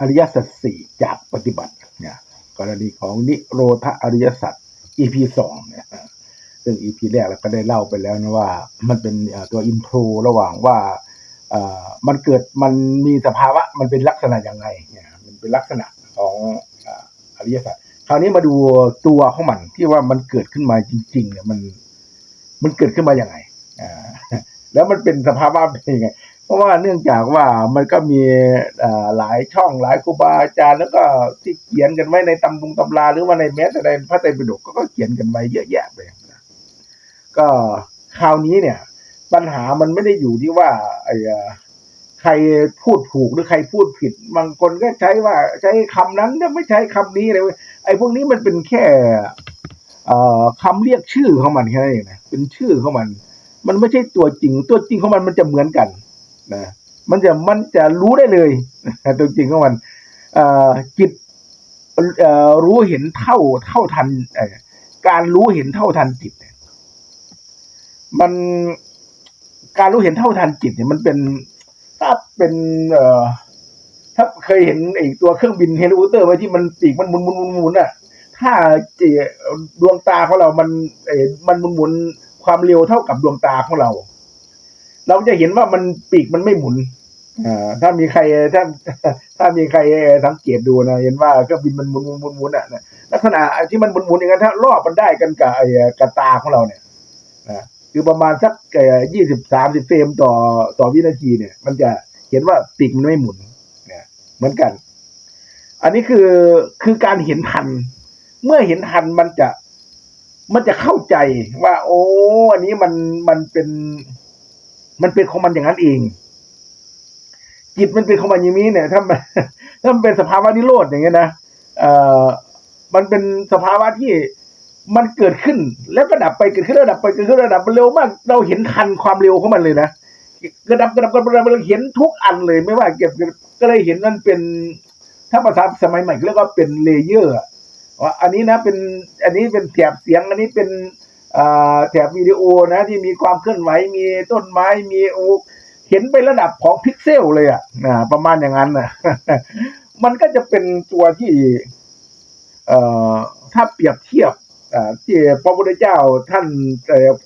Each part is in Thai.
อริยสัจสี่จากปฏิบัติเนี่ยกรณีของนิโรธอริยสัจ EP สองเนี่ยซึ่ง EP แรกเราก็ได้เล่าไปแล้วนะว่า มันเป็นตัวอินโทรระหว่างว่าเอ่อมันเกิดมันมีสภาวะมันเป็นลักษณะยังไงเนี่ยมันเป็นลักษณะของเอ่ออริยสัจคราวนี้มาดูตัวของมันที่ว่ามันเกิดขึ้นมาจริง ๆ เนี่ยมันมันเกิดขึ้นมาอย่างไงอ่าแล้วมันเป็นสภาวะเป็นยังไง เพราะว่าเนื่องจากว่ามันก็มีหลายช่องหลายครูบาอาจารย์แล้วก็ที่เขียนกันไว้ในตำรงตำราหรือว่าในแม้แต่ในพระไตรปิฎกก็เขียนกันไว้เยอะแยะเลยนะก็คราวนี้เนี่ย ปัญหามันไม่ได้อยู่ที่ว่าไอ้ใครพูดถูกหรือใครพูดผิด บางคนก็ใช้ว่าใช้คำนั้นก็ไม่ใช้คำนี้เลยเว้ยไอ้พวกนี้มันเป็นแค่เอ่อคำเรียกชื่อของมันแค่นั้นเองนะเป็นชื่อของมัน มันไม่ใช่ตัวจริง ตัวจริงของมันมันจะเหมือนกัน นะมันจะมันจะรู้ได้เลยตัวจริงของมันอ่อจิตอ่อรู้เห็นเท่าเท่าทันการรู้เห็นเท่าทันจิตเนี่ยมันการรู้เห็นเท่าทันจิตเนี่ยมันเป็นถ้าเป็นเอ่อถ้าเคยเห็นไอ้ตัวเครื่องบินเฮลิคอปเตอร์ไว้ที่มันปีกมันหมุนหมุนหมุนหมุนอะ ถ้าจดวงตาของเรา มันเอมันหมุนหมุนความเร็วเท่ากับดวงตาของเรา เราจะเห็นว่ามันปีกมันไม่หมุนอ่าถ้ามีใครถ้าถ้ามีใครสังเกตดูนะเห็นว่าเครื่องบินมันหมุนหมุนหมุนหมุนอะนะลักษณะที่มันหมุนหมุนอย่างนั้นถ้ารอบมันได้กันกับไอ้กับตาของเราเนี่ยนะคือประมาณสักยี่สิบสามสิบเฟรมต่อต่อวินาทีเนี่ย มันจะเห็นว่าปีกมันไม่หมุนเนี่ยเหมือนกัน อันนี้คือคือการเห็นทัน เมื่อเห็นทันมันจะมันจะเข้าใจว่า โอ้ อันนี้มันมันเป็น มันเป็นของมันอย่างนั้นเอง จิตมันเป็นของมันอย่างนี้เนี่ย ถ้ามันถ้ามันเป็นสภาวะนิโรธอย่างเงี้ยนะเอ่อมันเป็นสภาวะที่มันเกิดขึ้น แล้วก็ดับไปเกิดขึ้นแล้วดับไปเกิดขึ้นแล้วดับมันเร็วมาก เราเห็นทันความเร็วของมันเลยนะกระดับกระดับกระดับระดับเราเห็นทุกอันเลยไม่ว่าเก็บก็เลยเห็นมันเป็นถ้าภาษาสมัยใหม่เรียกว่าเป็นเลเยอร์อะว่าอันนี้นะเป็นอันนี้เป็นแถบเสียง อันนี้เป็น แถบวิดีโอนะที่มีความเคลื่อนไหวมีต้นไม้มีโอเห็นไประดับของพิกเซลเลยอะนะประมาณอย่างนั้นนะมันก็จะเป็นตัวที่เอ่อถ้าเปรียบเทียบที่พระพุทธเจ้าท่าน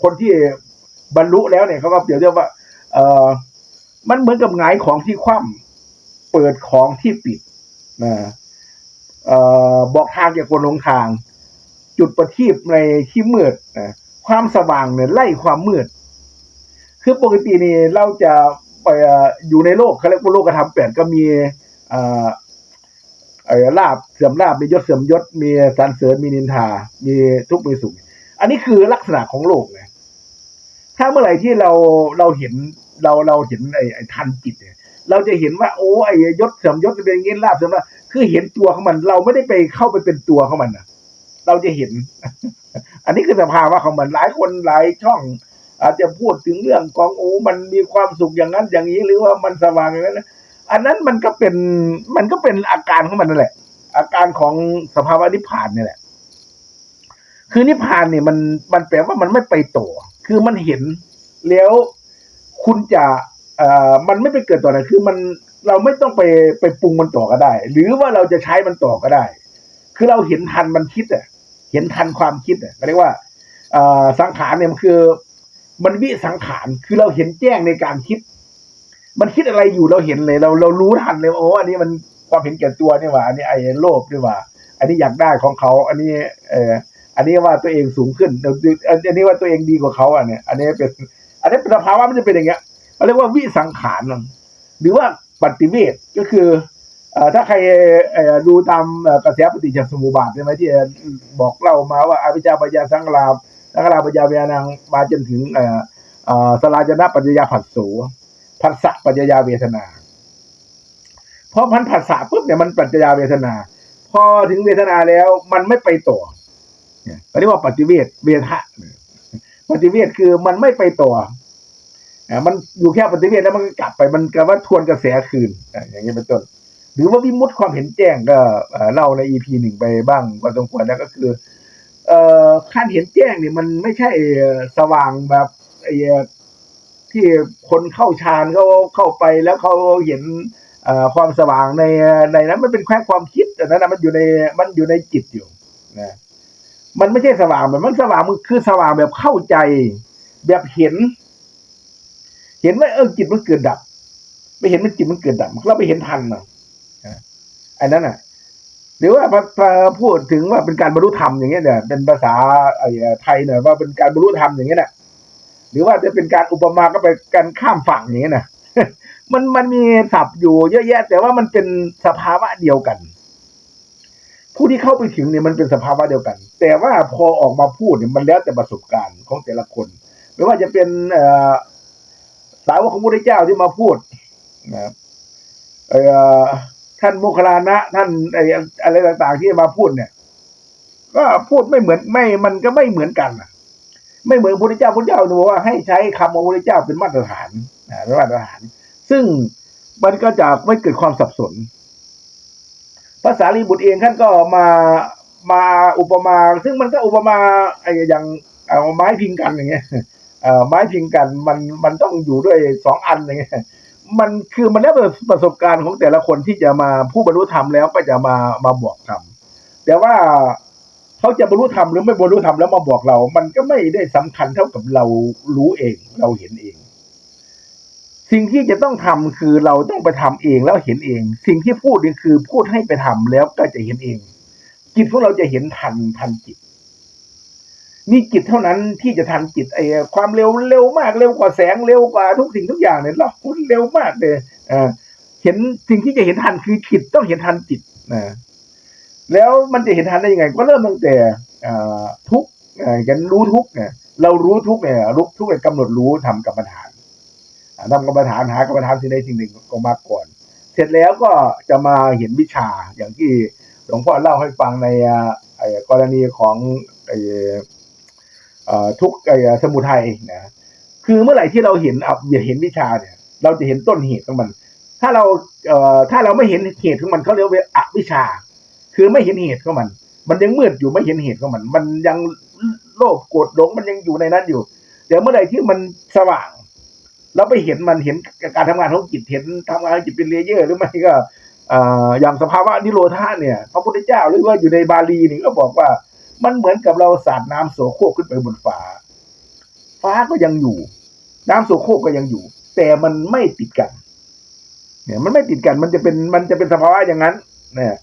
คนที่บรรลุแล้วเนี่ยเขาก็เปรียบเทียบว่าเออมันเหมือนกับหงายของที่คว่ำเปิดของที่ปิดนะเออบอกทางแก่คนหลงทาง จุดประทีปในที่มืดนะความสว่างเนี่ยไล่ความมืด คือปกตินี่เราจะไปอยู่ในโลกเขาเรียกว่าโลกธรรมแปดก็มีอ่อเอ่อลาบเสื่อมลาบมียศเสื่อมยศ มีสรรเสริญมีนินทา มีทุกข์มีสุข อันนี้คือลักษณะของโลกไงถ้าเมื่อไหร่ที่เราเราเห็นเราเราเห็นไอ้ทันจิตเนี่ยเราจะเห็นว่าโอ้ไอ้ยศเสื่อมยศเป็นอย่างงี้ลาบเสื่อมลาบคือเห็นตัวของมัน เราไม่ได้ไปเข้าไปเป็นตัวของมันนะ เราจะเห็น อันนี้คือสภาวะของมันหลายคนหลายช่อง อาจจะพูดถึงเรื่องของโอ้มันมีความสุขอย่างนั้นอย่างนี้หรือว่ามันสว่างอย่างนั้นนะอันนั้นมันก็เป็นมันก็เป็นอาการของมันนั่นแหละ อาการของสภาวะนิพพานเนี่ยแหละ คือนิพพานเนี่ยมันมันแปลว่ามันไม่ไปต่อ คือมันเห็นแล้วคุณจะเอ่อมันไม่ไปเกิดต่อนะคือมันเราไม่ต้องไปไปปรุงมันต่อก็ได้ หรือว่าเราจะใช้มันต่อก็ได้ คือเราเห็นทันมันคิดอะ เห็นทันความคิดอะเรียกว่าอสังขารเนี่ยมันคือ มันวิสังขารคือเราเห็นแจ้งในการคิด มันคิดอะไรอยู่เราเห็นเลย เราเรารู้ทันเลยโอ้อันนี้มันความเห็นแก่ตัวนี่หว่าอันนี้ไอ้โลภนี่หว่า อันนี้อยากได้ของเขา อันนี้ เอออันนี้ว่าตัวเองสูงขึ้นอันนี้ว่าตัวเองดีกว่าเขาอะเนี่ย อันนี้เป็น อันนี้เป็นสภาวะมันจะเป็นอย่างเงี้ยเขาเรียกว่าวิสังขารหรือว่าปฏิเวทก็คือ ถ้าใครดูตามกระแสปฏิจจสมุปบาทใช่ไหมที่บอกเล่ามาว่าอวิชชาปัญญาสังขารสังขารปัญญาเวนังมาจนถึงสลายนะปัญญาผัสโสผัสสะปัญญาเวทนาพอพันผัสสะปุ๊บเนี่ยมันปัญญาเวทนา พอถึงเวทนาแล้วมันไม่ไปต่อเนี่ยเขาเรียกว่าปฏิเวทเวทะปฏิเวทคือมันไม่ไปต่อมันอยู่แค่ปฏิเวทแล้วมันก็กลับไปมันก็ว่าทวนกระแสคืนอย่างนี้เป็นต้น หรือว่าวิมุตติความเห็นแจ้งก็เล่าในอีพีหนึ่งไปบ้างพอสมควรแล้วก็คือ เอ่อขั้นเห็นแจ้งเนี่ยมันไม่ใช่สว่างแบบไอ้ที่คนเข้าฌานเขาเข้าไปแล้วเขาเห็นความสว่างในในนั้นมันเป็นแค่ความคิดแต่นั้นนะมันอยู่ในมันอยู่ในจิตอยู่นะมันไม่ใช่สว่างแบบมันสว่างมันคือสว่างแบบเข้าใจ แบบเห็น เห็นว่าเออจิตมันเกิดดับ ไม่เห็นมันจิตมันเกิดดับเราไปเห็นทันนะ อันนั้นอะ หรือว่าพูดถึงว่าเป็นการบรรลุธรรมอย่างเงี้ยเนี่ยเป็นภาษาไทยหน่อยว่าเป็นการบรรลุธรรมอย่างเงี้ยน่ะ หรือว่าจะเป็นการอุปมาก็ไปการข้ามฝั่งอย่างเงี้ยน่ะมันมันมีศัพท์อยู่เยอะแยะ แต่ว่ามันเป็นสภาวะเดียวกัน ผู้ที่เข้าไปถึงเนี่ยมันเป็นสภาวะเดียวกัน แต่ว่าพอออกมาพูดเนี่ยมันแล้วแต่ประสบการณ์ของแต่ละคน ไม่ว่าจะเป็นสาวกของพระเจ้าที่มาพูดนะครับเอ่อ ท่านโมคคัลานะ ท่านไอ้อะไรต่าง ๆ ที่มาพูดเนี่ย ก็พูดไม่เหมือนไม่มันก็ไม่เหมือนกันน่ะ ไม่เหมือนพระพุทธเจ้าพระพุทธเจ้าบอกว่าให้ใช้คำของพระพุทธเจ้าเป็นมาตรฐานนะมาตรฐาน ซึ่งมันก็จะไม่เกิดความสับสนภาษาลีบุตรเองท่านก็มามาอุปมา ซึ่งมันก็อุปมาไอ้อย่างเอาไม้พิงกันอย่างเงี้ยเอ่อไม้พิงกันมันมันต้องอยู่ด้วยสองอันอย่างเงี้ย มันคือมันแล้วแต่ประสบการณ์ของแต่ละคนที่จะมาผู้บรรลุธรรมแล้วก็จะมามาบอกธรรมแต่ว่าเขาจะบรรลุธรรมหรือไม่บรรลุธรรมแล้วมาบอกเรา มันก็ไม่ได้สำคัญเท่ากับเรารู้เอง เราเห็นเอง สิ่งที่จะต้องทำคือเราต้องไปทำเองแล้วเห็นเอง สิ่งที่พูดนี่คือพูดให้ไปทำแล้วก็จะเห็นเอง จิตของเราจะเห็นทันทันจิต มีจิตเท่านั้นที่จะทันจิตไอ้ความเร็วเร็วมากเร็วกว่าแสงเร็วกว่าทุกสิ่งทุกอย่างเนี่ยเราเร็วมากเลยเออเห็นสิ่งที่จะเห็นทันคือจิตต้องเห็นทันจิตนะแล้วมันจะเห็นทันได้ยังไง ก็เริ่มตั้งแต่ทุกข์อ่ากันรู้ทุกเนี่ยเรารู้ทุกเนี่ยรู้ทุกเนี่ยกำหนดรู้ทำกรรมฐานอ่าทำกรรมฐานหากรรมฐานสิ่งใดสิ่งหนึ่งก็มาก่อน เสร็จแล้วก็จะมาเห็นวิชาอย่างที่หลวงพ่อเล่าให้ฟังในอกรณีของไอ ทุกไอ้สมุทัยนะคือเมื่อไหร่ที่เราเห็นอะอย่าเห็นวิชาเนี่ย เราจะเห็นต้นเหตุของมัน ถ้าเราเอ่อถ้าเราไม่เห็นเหตุของมันเขาเรียกว่าอวิชา คือไม่เห็นเหตุของมัน มันยังมืดอยู่ไม่เห็นเหตุของมัน มันยังโลภโกรธหลงมันยังอยู่ในนั้นอยู่แต่เมื่อไหร่ที่มันสว่างเราไปเห็นมันเห็นการทำงานของจิตเห็นทำงานของจิตเป็นเลเยอร์หรือไม่ก็เอ่ออย่างสภาวะนิโรธาเนี่ย พระพุทธเจ้าหรือว่าอยู่ในบาลีนี่ก็บอกว่า มันเหมือนกับเราสาดน้ำโสโครกขึ้นไปบนฟ้า ฟ้าก็ยังอยู่ น้ำโสโครกก็ยังอยู่ แต่มันไม่ติดกัน เนี่ย มันไม่ติดกัน มันจะเป็นมันจะเป็นสภาวะอย่างนั้นเนี่ย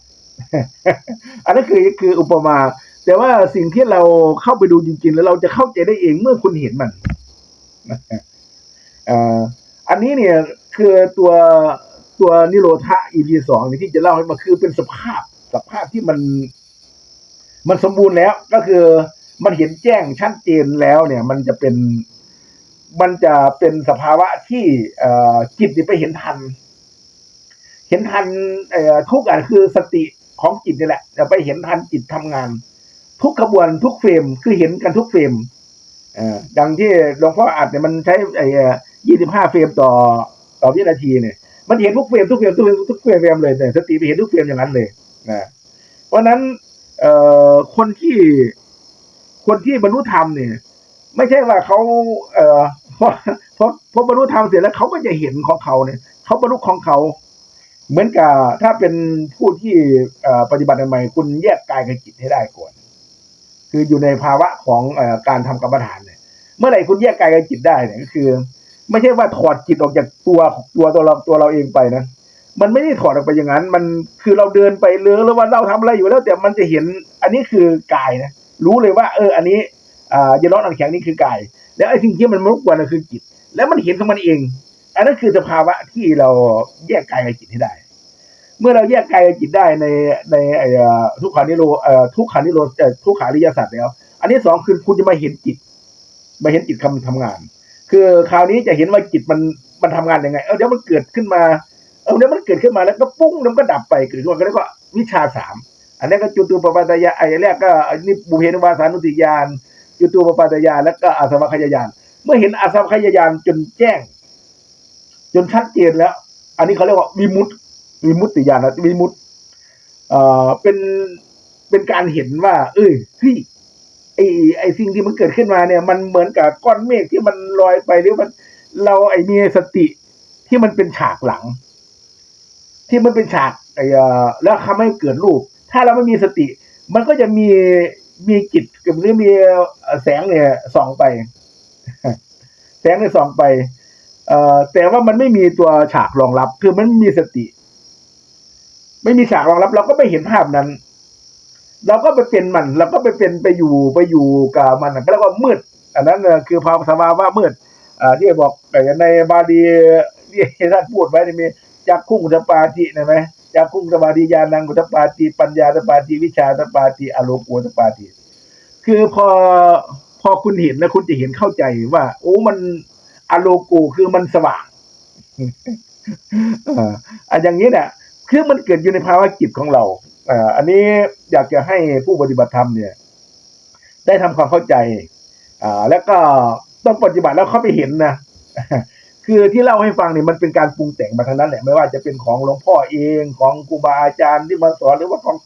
อันนั้นคือคืออุปมา แต่ว่าสิ่งที่เราเข้าไปดูจริง ๆ แล้วเราจะเข้าใจได้เองเมื่อคุณเห็นมันอันนี้เนี่ยคือตัวตัวนิโรธะ EP สองที่จะเล่าให้มาคือเป็นสภาพสภาพที่มัน มันสมบูรณ์แล้วก็คือมันเห็นแจ้งชัดเจนแล้วเนี่ย มันจะเป็นมันจะเป็นสภาวะที่จิตไปเห็นทัน เห็นทันทุกอันคือสติของจิตนี่แหละจะไปเห็นทันจิตทำงาน ทุกขบวนทุกเฟรมคือเห็นกันทุกเฟรมดังที่หลวงพ่ออัดเนี่ยมันใช้ไอ้ยี่สิบห้าเฟรมต่อต่อวินาทีเนี่ยมันเห็นทุกเฟรมทุกเฟรมทุกเฟรมทุกเฟรมเลยเนี่ยสติไปเห็นทุกเฟรมอย่างนั้นเลยนะเพราะนั้น เอ่อคนที่คนที่บรรลุธรรมเนี่ย ไม่ใช่ว่าเขาเอ่อพอพอพอบรรลุธรรมเสร็จแล้วเขาก็จะเห็นของเขาเนี่ยเขาบรรลุของเขา เหมือนกับถ้าเป็นผู้ที่ปฏิบัติใหม่คุณแยกกายกับจิตให้ได้ก่อน คืออยู่ในภาวะของอการทำกรรมฐานเนี่ย เมื่อไหร่คุณแยกกายกับจิตได้เนี่ยก็คือ ไม่ใช่ว่าถอดจิตออกจากตัวตัวตัวเราตัวเราเองไปนะ มันไม่ได้ถอดออกไปอย่างนั้น มันคือเราเดินไปเรือแล้วว่าเราทำอะไรอยู่แล้ว แต่มันจะเห็นอันนี้คือกายนะรู้เลยว่า เออ อันนี้อ่าเยนร้อนอันแข็งนี่คือกาย แล้วไอ้สิ่งที่มันมารบกวนนั่นคือจิต แล้วมันเห็นของมันเอง อันนั้นคือสภาวะที่เราแยกกายกับจิตให้ได้ เมื่อเราแยกกายกับจิตได้ในในไอ้อ่าทุกขานิโรเอ่อทุกขานิโรทุกขาริยสัจแล้ว อันที่สองคือคุณจะมาเห็นจิตมาเห็นจิตคำทำงาน คือคราวนี้จะเห็นว่าจิตมันมันทำงานยังไง เออเดี๋ยวมันเกิดขึ้นมา เออเดี๋ยวมันเกิดขึ้นมาแล้วก็ปุ้งแล้วก็ดับไปเกิดขึ้นมาก็เรียกว่าวิชาสามอันนี้ก็จุตูปปาตยาไอ้แรกก็นนี้บุเพนวาสานุติยานจุตูปปาตยานแล้วก็อาสวัคยายาน เมื่อเห็นอาสวัคยายานจนแจ้ง จนชัดเจนแล้ว อันนี้เขาเรียกว่าวิมุตติวิมุตติญาณนะวิมุตเอ่อเป็นเป็นการเห็นว่า เอ้ยเฮ้ยไอไอสิ่งที่มันเกิดขึ้นมาเนี่ย มันเหมือนกับก้อนเมฆที่มันลอยไปหรือมันเราไอมีสติที่มันเป็นฉากหลัง ที่มันเป็นฉากไอ้แล้วทำให้เกิดรูป ถ้าเราไม่มีสติ มันก็จะมีมีจิตหรือมีแสงเนี่ยส่องไป แสงเนี่ยส่องไป เอ่อแต่ว่ามันไม่มีตัวฉากรองรับ คือมันมีสติ ไม่มีฉากรองรับ เราก็ไม่เห็นภาพนั้น เราก็ไปเป็นมัน เราก็ไปเป็นไปอยู่ไปอยู่กับมันก็เรียกว่ามืด อันนั้นคือภาวะสภาวะมืด อ่าที่บอกในบาลีที่ท่านพูดไว้นี่มี จักคุ้งอุตปาติเห็นไหมจักคุ้งอุตปาติญาณังอุตปาติปัญญาอุตปาติวิชาอุตปาติอโลกุตปาติคือพอพอคุณเห็นแล้วคุณจะเห็นเข้าใจว่า โอ้มันอโลกูคือมันสว่างอ่าอันอย่างนี้เนี่ยคือมันเกิดอยู่ในภาวะจิตของเราอ่าอันนี้อยากจะให้ผู้ปฏิบัติธรรมเนี่ย ได้ทำความเข้าใจ อ่า แล้วก็ต้องปฏิบัติแล้วเข้าไปเห็นนะ คือที่เล่าให้ฟังเนี่ยมันเป็นการปรุงแต่งมาทางนั้นแหละไม่ว่าจะเป็นของหลวงพ่อเองของครูบาอาจารย์ที่มาสอนหรือว่าของ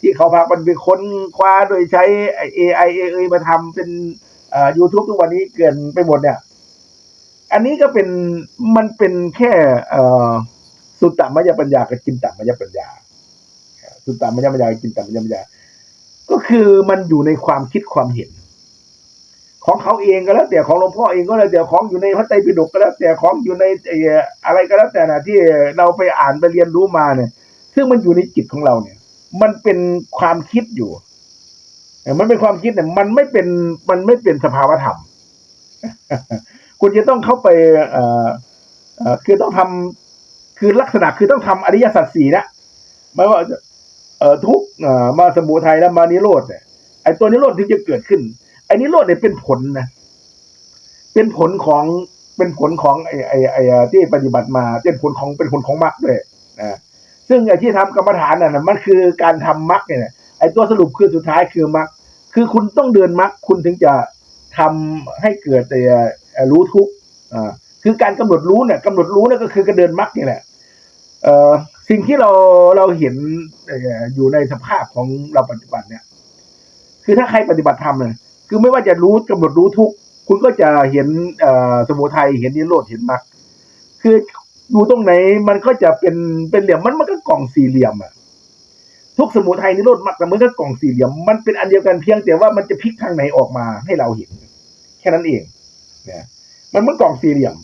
ที่เขาพามันไปค้นคว้าโดยใช้ AI เอยมาทำเป็นอ่า YouTube ทุกวันนี้เกินไปหมดเนี่ย อันนี้ก็เป็นมันเป็นแค่เอ่อสุตตมยปัญญากับจินตมยปัญญา สุตตมยปัญญากับจินตมยปัญญา ก็คือมันอยู่ในความคิดความเห็น ของเขาเองก็แล้ว แต่ของหลวงพ่อเองก็แล้วแต่ของอยู่ในพระไตรปิฎกก็แล้ว แต่ของอยู่ในอะไรก็แล้วแต่นะที่เราไปอ่านไปเรียนรู้มาเนี่ย ซึ่งมันอยู่ในจิตของเราเนี่ย มันเป็นความคิดอยู่มันเป็นความคิดเนี่ยมันไม่เป็นมันไม่เป็นสภาวธรรม คุณจะต้องเข้าไปเอ่อคือต้องทำคือลักษณะคือต้องทำอริยสัจสี่นะไม่ว่าเอ่อทุกเอ่อมาสมุทัยแล้วมานิโรธเนี่ยไอ้ตัวนิโรธที่จะเกิดขึ้น อ้นิโรธเนี่ยเป็นผลนะ เป็นผลของเป็นผลของไอ้ไอ้ไอ้ที่ปฏิบัติมา เป็นผลของเป็นผลของมรรคด้วยนะซึ่งไอ้ที่ทำกรรมฐานน่ะมันคือการทำมรรคเนี่ยไอ้ตัวสรุปคือสุดท้ายคือมรรคคือคุณต้องเดินมรรคคุณถึงจะทำให้เกิดไอ้เอ่รู้ทุกอ่าคือการกำหนดรู้เนี่ยกำหนดรู้เนี่ยก็คือการเดินมรรคนี่แหละเอ่อสิ่งที่เราเราเห็นเอ่ออยู่ในสภาพของเราปัจจุบันเนี่ย คือถ้าใครปฏิบัติธรรมเนี่ย คือไม่ว่าจะรู้กำหนดรู้ทุกคุณก็จะเห็นสมุทัยเห็นนิโรธเห็นมรรคคืออยู่ตรงไหนมันก็จะเป็นเป็นเหลี่ยมมันมันก็กล่องสี่เหลี่ยมอะทุกสมุทัยนิโรธมรรคมันก็กล่องสี่เหลี่ยม มันเป็นอันเดียวกันเพียงแต่ว่ามันจะพลิกทางไหนออกมาให้เราเห็น แค่นั้นเองนะมันมันกล่องสี่เหลี่ยม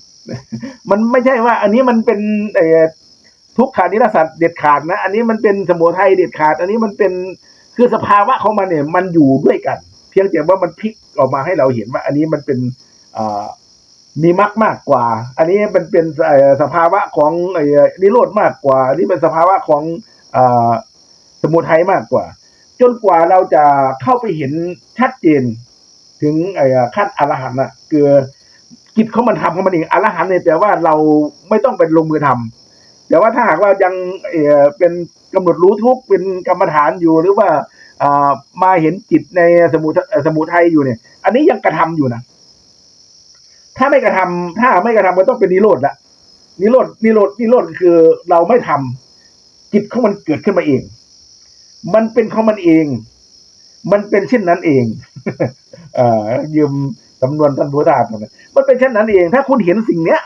มันไม่ใช่ว่า อันนี้มันเป็นทุกขานิรสัตว์เด็ดขาดนะ อันนี้มันเป็นสมุทัยเด็ดขาด อันนี้มันเป็นคือสภาวะของมันเนี่ย มันอยู่ด้วยกัน พียงแต่ว่ามันพลิกออกมาให้เราเห็นว่า อันนี้มันเป็นมีมรรคมากกว่า อันนี้มันเป็นเอ่อสภาวะของนิโรธมากกว่า อันนี้เป็นสภาวะของอสมุทัยมากกว่า จนกว่าเราจะเข้าไปเห็นชัดเจนถึงขั้นอรหันต์น่ะคือกิจของมันทำของมันเองอรหันต์เนี่ยแปลว่าเราไม่ต้องเป็นลงมือทำแต่ว่าถ้าหากว่ายังเเป็นกำหนดรู้ทุกเป็นกรรมฐานอยู่หรือว่า มาเห็นจิตในสมุทสมุทัยอยู่เนี่ย อันนี้ยังกระทำอยู่นะถ้าไม่กระทำถ้าไม่กระทำก็ต้องเป็นนิโรธละนิโรธนิโรธนิโรธคือเราไม่ทำจิตของมันเกิดขึ้นมาเอง มันเป็นของมันเอง มันเป็นเช่นนั้นเองเออยืมสำนวนท่านพุทธาสมามันเป็นเช่นนั้นเอง ถ้าคุณเห็นสิ่งเนี้ย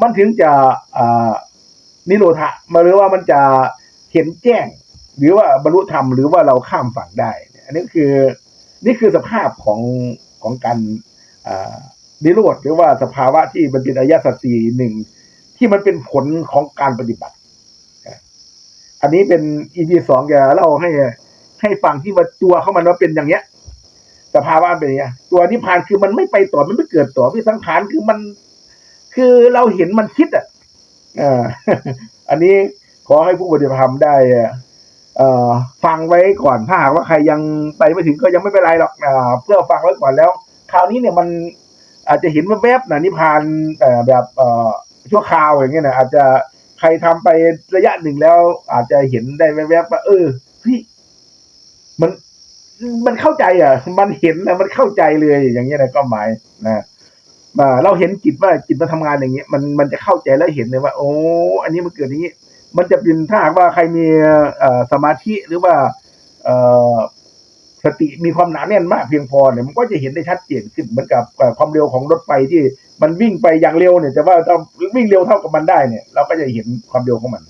มันถึงจะอ่านิโรธะมาหรือว่ามันจะเห็นแจ้ง หรือว่าบรรลุธรรมหรือว่าเราข้ามฝั่งได้ อันนี้คือนี่คือสภาพของของการนิโรธหรือว่าสภาวะที่มันเป็นอายะสตรีหนึ่งที่มันเป็นผลของการปฏิบัติ อันนี้เป็น EP สองจะเล่าให้ให้ฟังที่ว่าตัวเขามันว่าเป็นอย่างเนี้ยสภาวะเป็นอย่างเนี้ย ตัวนิพพานคือมันไม่ไปต่อมันไม่เกิดต่อวิสังขารคือมัน คือเราเห็นมันคิดอะอ่าอันนี้ขอให้ผู้ปฏิบัติธรรมได้ เอ่อฟังไว้ก่อนถ้าหากว่าใครยังไปไม่ถึงก็ยังไม่เป็นไรหรอกอ่าเพื่อฟังไว้ก่อนแล้ว คราวนี้เนี่ยมันอาจจะเห็นแวบๆนะนิพพานแต่แบบเอ่อชั่วคราวอย่างเงี้ยนะอาจจะใครทำไประยะหนึ่งแล้ว อาจจะเห็นได้แวบๆว่าเออพี่มันมันเข้าใจอะ มันเห็นนะมันเข้าใจเลยอย่างเงี้ยนะก็หมายนะอ่าเราเห็นจิตว่าจิตมันทำงานอย่างเงี้ยมันมันจะเข้าใจแล้วเห็นเลยว่า โอ้ อันนี้มันเกิดอย่างงี้ มันจะเป็นถ้าหากว่าใครมีสมาธิหรือว่าสติมีความหนาแน่นมากเพียงพอเนี่ยมันก็จะเห็นได้ชัดเจนขึ้นเหมือนกับความเร็วของรถไฟที่มันวิ่งไปอย่างเร็วเนี่ยจะว่าถ้าวิ่งเร็วเท่ากับมันได้เนี่ย เราก็จะเห็นความเร็วของมัน